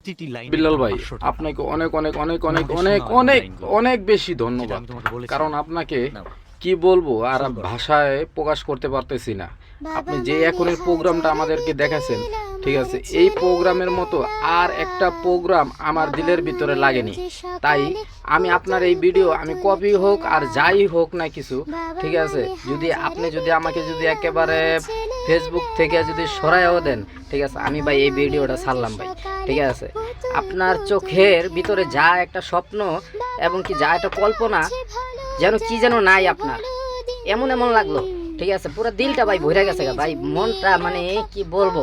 প্রতিটি লাইনে বিল্লাল ভাই আপনাকে অনেক অনেক অনেক অনেক অনেক অনেক অনেক বেশি ধন্যবাদ। কারণ আপনাকে কি বলব আর ভাষায় প্রকাশ করতে পারতেছি না। আপনি যে এখনের প্রোগ্রামটা আমাদেরকে দেখাছেন ঠিক আছে এই প্রোগ্রামের মতো আর একটা প্রোগ্রাম আমার দিলের ভিতরে লাগেনি। তাই আমি আপনার এই ভিডিও আমি কপি হোক আর যাই হোক না কিছু ঠিক আছে যদি আপনি যদি আমাকে যদি একেবারে ফেসবুক থেকে যদি সরাইও দেন ঠিক আছে আমি ভাই এই ভিডিওটা ছাড়লাম ভাই। ঠিক আছে? আপনার চোখের ভিতরে যা একটা স্বপ্ন এবং কি যা একটা কল্পনা, যেন কি যেন নাই আপনার। এমন এমন লাগল, ঠিক আছে? পুরো দিলটা ভাই ভরে গেছে গা। ভাই, মনটা মানে কি বলব?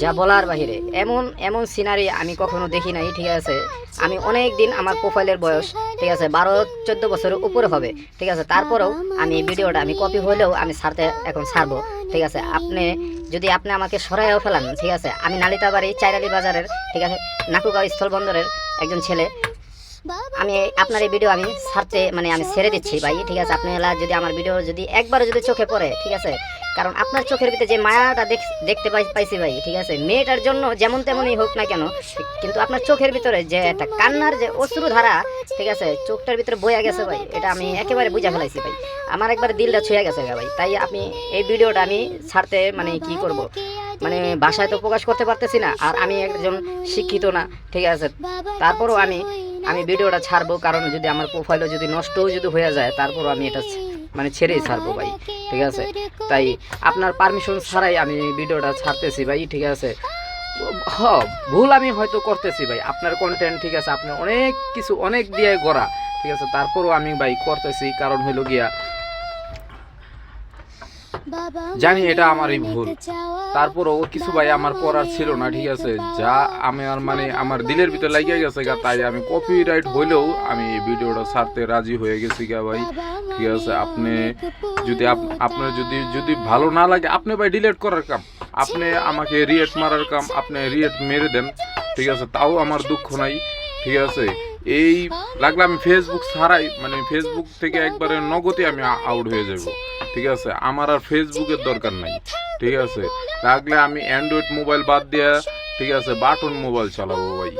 যা বলার বাহিরে। এমন এমন সিনারি আমি কখনো দেখি নাই, ঠিক আছে? আমি অনেক দিন আমার প্রোফাইলের বয়স, ঠিক আছে? বারো, চোদ্দ বছরের উপরে হবে, ঠিক আছে? তারপরেও আমি এই ভিডিওটা আমি কপি হলেও আমি ছাড়তে এখন ছাড়বো। ঠিক আছে, আপনি যদি আপনি আমাকে সরাইও ফেলান, ঠিক আছে? আমি নালিতাবাড়ি চাইরালি বাজারের, ঠিক আছে, নাকুগাঁও স্থলবন্দরের একজন ছেলে। আমি আপনার এই ভিডিও আমি ছাড়তে মানে আমি ছেড়ে দিচ্ছি ভাই, ঠিক আছে? আপনি এলা যদি আমার ভিডিও যদি একবারও যদি চোখে পড়ে, ঠিক আছে? কারণ আপনার চোখের ভিতরে যে মায়াটা দেখ- দেখতে পাই পাইছি ভাই, ঠিক আছে? মেয়েটার জন্য যেমন তেমনই হোক না কেন, কিন্তু আপনার চোখের ভিতরে যে একটা কান্নার যে অশ্রু ধারা ঠিক আছে? চোখটার ভিতরে বইয়া গেছে ভাই। এটা আমি একেবারে বুঝা ফেলাইছি ভাই। আমার একবার দিলটা ছুঁয়ে গেছে ভাই। তাই আপনি এই ভিডিওটা আমি ছাড়তে মানে কি করব? মানে ভাষায় তো প্রকাশ করতে পারতেছি না, আর আমি একজন শিক্ষিত না, ঠিক আছে? তারপরও আমি আমি ভিডিওটা ছাড়বো, কারণ যদি আমার প্রোফাইলও যদি নষ্টও যদি হয়ে যায়, তারপরও আমি এটা মানে ছেড়েই ছাড়বো ভাই, ঠিক আছে? তাই আপনার পারমিশন ছাড়াই আমি ভিডিওটা ছাড়তেছি ভাই, ঠিক আছে? হ ভুল আমি হয়তো করতেছি ভাই। আপনার কন্টেন্ট ঠিক আছে আপনি অনেক কিছু অনেক দিয়ে গড়া। ঠিক আছে তারপরও আমি ভাই করতেছি কারণ হইল গিয়া জানি এটা আমারই ভুল। তারপরও কিছু ভাই আমার করার ছিল না ঠিক আছে। যা আমি আর মানে আমার দিলের ভিতরে লাগিয়ে গেছে গা তাই আমি কপিরাইট হইলেও আমি এই ভিডিওটা ছাড়তে রাজি হয়ে গেছি গা ভাই। ঠিক আছে আপনি যদি আপ- আপনার যদি যদি ভালো না লাগে আপনি ভাই ডিলেট করার কাম। আপনি আমাকে রিয়েট মারার কাম, আপনি রিয়েট মেরে দেন, ঠিক আছে? তাও আমার দুঃখ নাই, ঠিক আছে? এই লাগলে আমি ফেসবুক ছাড়াই মানে ফেসবুক থেকে একবারে নগদে আমি আউট হয়ে যাব, ঠিক আছে? আমার আর ফেসবুকের দরকার নাই, ঠিক আছে? লাগলে আমি অ্যান্ড্রয়েড মোবাইল বাদ দিয়ে, ঠিক আছে? বাটন মোবাইল চালাবো ভাই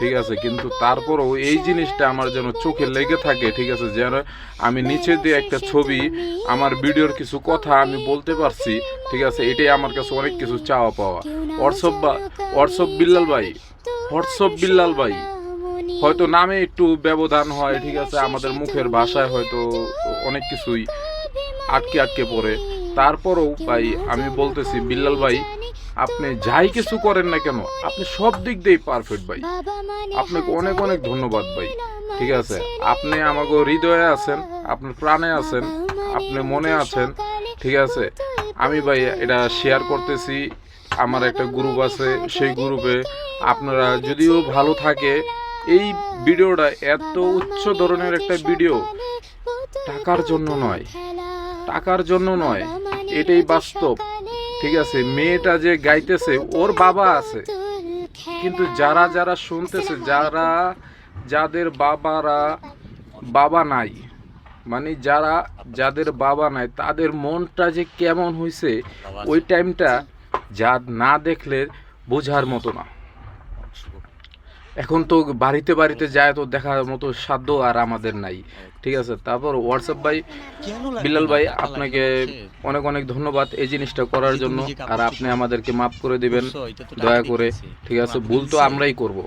ঠিক আছে, কিন্তু তারপরও এই জিনিসটা আমার যেন চোখে লেগে থাকে, ঠিক আছে, যেন আমি নিচে দিয়ে একটা ছবি, আমার ভিডিওর কিছু কথা আমি বলতে পারছি, ঠিক আছে, এটাই আমার কাছে অনেক কিছু চাওয়া পাওয়া। হোয়াটসঅ্যাপ বা, হোয়াটসঅ্যাপ বিল্লাল ভাই, হোয়াটসঅ্যাপ বিল্লাল ভাই, হয়তো নামে একটু ব্যবধান হয়, ঠিক আছে, আমাদের মুখের ভাষায় হয়তো অনেক কিছুই আটকে আটকে পড়ে। তারপরেও ভাই, আমি বলতেছি, বিল্লাল ভাই আপনি যাই কিছু করেন না কেন আপনি সব দিক দিয়েই পারফেক্ট ভাই। আপনাকে অনেক অনেক ধন্যবাদ ভাই। ঠিক আছে? আপনি আমাকে হৃদয়ে আছেন আপনার প্রাণে আছেন আপনি মনে আছেন ঠিক আছে? আমি ভাই এটা শেয়ার করতেছি। আমার একটা গ্রুপ আছে সেই গ্রুপে আপনারা যদিও ভালো থাকে এই ভিডিওটা এত উচ্চ ধরনের একটা ভিডিও টাকার জন্য নয়। টাকার জন্য নয়। এটাই বাস্তব। ঠিক আছে মেয়েটা যে গাইতেছে ওর বাবা আছে। কিন্তু যারা যারা শুনতেছে যারা যাদের বাবারা বাবা নাই মানে যারা যাদের বাবা নাই তাদের মনটা যে কেমন হয়েছে ওই টাইমটা যা না দেখলে বোঝার মতো না। এখন তো বাড়িতে বাড়িতে যায় তো দেখার মতো সাধ্য আর আমাদের নাই। ঠিক আছে? তারপর হোয়াটসঅ্যাপ ভাই না? ভাই আপনাকে অনেক অনেক ধন্যবাদ এই জিনিসটা করার জন্য। আর আপনি আমাদেরকে মাফ করে দিবেন। দয়া করে ঠিক আছে? ভুল তো আমরাই করব।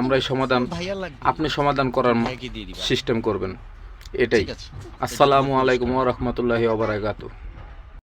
আমরাই সমাধান আপনি সমাধান করার সিস্টেম করবেন। এটাই। আসসালামু আলাইকুম ওয়া রাহমাতুল্লাহি ওয়া বারাকাতুহু।